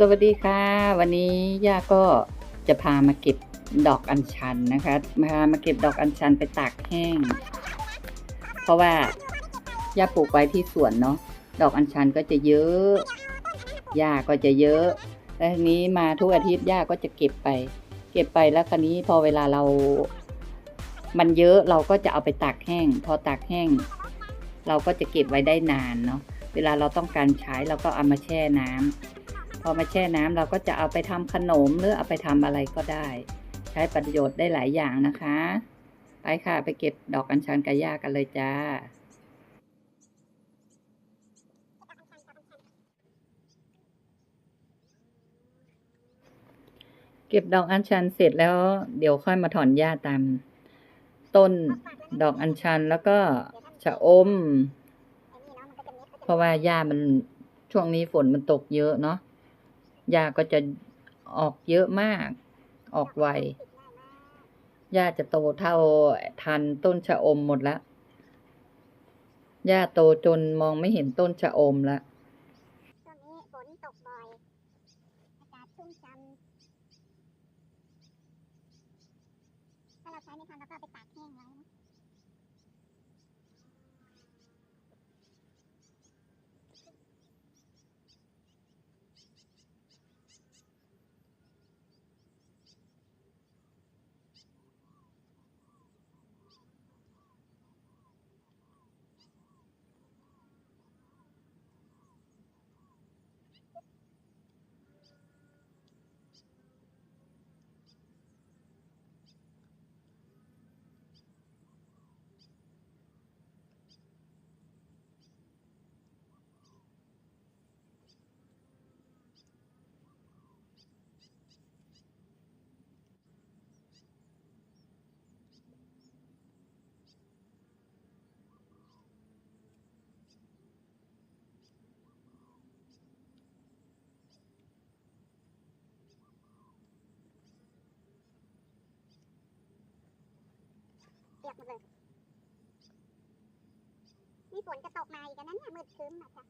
สวัสดีค่ะ วันนี้ย่าก็จะพามาเก็บดอกอัญชันนะคะพามาเก็บดอกอัญชันไปตากแห้ง เพราะว่าย่าปลูกไว้ที่สวนเนาะดอกอัญชันก็จะเยอะหญ้าก็จะเยอะแล้วทีนี้มาทุกอาทิตย์ย่าก็จะเก็บไป เก็บไปแล้วคราวนี้พอเวลาเรา มันเยอะเราก็จะเอาไปตากแห้ง พอตากแห้ง เราก็จะเก็บไว้ได้นานเนาะเวลาเราต้องการใช้เราก็เอามาแช่น้ำพ อมาแช่น้ำเราก็จะเอาไปทำขนมหรือเอาไปทำอะไรก็ได้ ใช้ประโยชน์ได้หลายอย่างนะคะ ไปค่ะไปเก็บดอกอัญชันกระยากันเลยจ้าเก็บดอกอัญชันเสร็จแล้วเดี๋ยวค่อยมาถอนหญ้าตามต้นดอกอัญชันแล้วก็ชะอม เพราะว่าหญ้ามันช่วงนี้ฝนมันตกเยอะเนาะ หญ้าก็จะออกเยอะมาก ออกไวหญ้าจะโตเท่าทันต้นชะอมหมดแล้วหญ้าโตจนมองไม่เห็นต้นชะอมแล้วช่วงนี้ฝนตกบ่อย อากาศชุ่มฉ่ำถ้าเราใช้ไม่ทันเราก็ไปตากแห้งไว้ ปียกหมดเลย มีฝนจะตกมาอีกแล้วนะเนี่ยมืดครึ้มอะค่ะ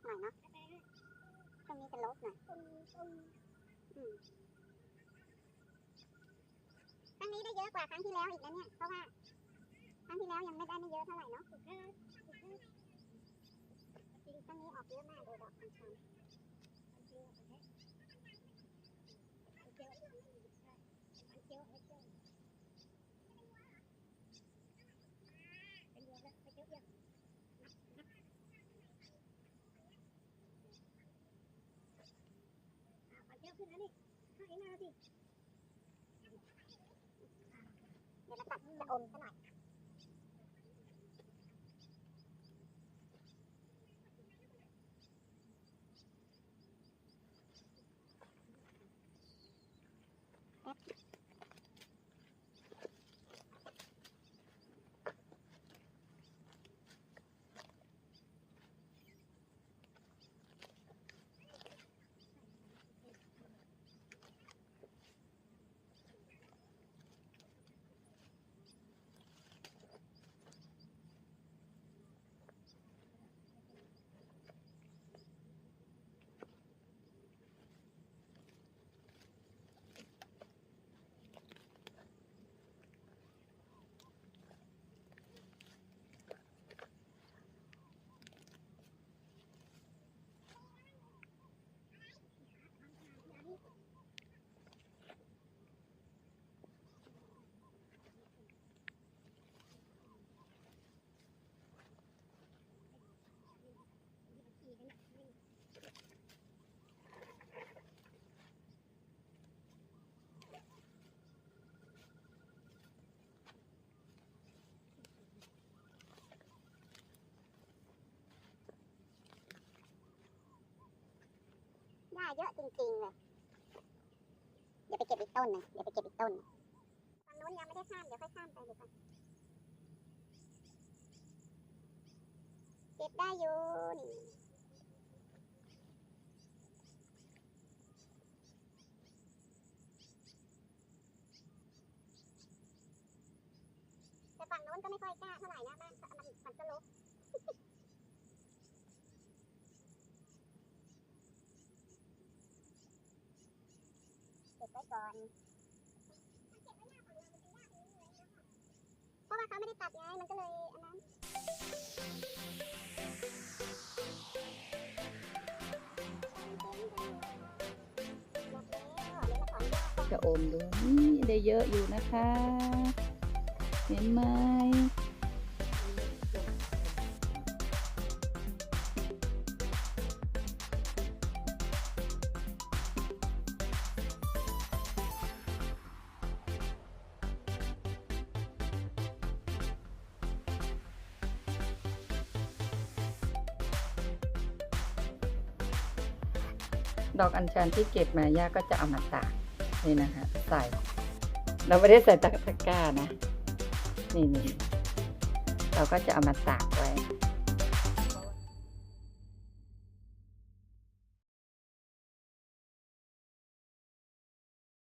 บหน่อยเนาะช่วงนี้จะลบหน่อยอืมครั้งนี้ได้เยอะกว่าครั้งที่แล้วอีกนะเนี่ย เพราะว่าครั้งที่แล้วยังไม่ได้ไม่เยอะเท่าไหร่เนาะจริงครั้งนี้ออกเยอะมากเลยดอกอัญชันเดี๋ยวเจะอมซะหน่ อยหญ้า เยอะจริงๆเลยเดี๋ยวไปเก็บอีกต้นหนึงเดี๋ยวไปเก็บอีกต้นฝั่งโน้นยังไม่ได้ข้ามเดี๋ยวค่อยข้ามไปดีกว่าเก็บได้อยู่นี่แต่ฝั่งโน้นก็ไม่ค่อยกล้าเท่าไหร่นะมันมันมันก็ลก เก็บ ไว้ก่อน เพราะว่าเขาไม่ได้ตัดไง มันก็เลยอันนั้นหมดแล้วเดี๋ยวมาถอนยอดก่อนจะอมดูนี่ได้เยอะอยู่นะคะ เห็นไหม ดอกอัญชันที่เก็บมาย่าก็จะเอามาตากนี่นะคะใส่ เราไม่ได้ใส่ตะกร้านะ นี่นี่เราก็จะเอามาตากไว้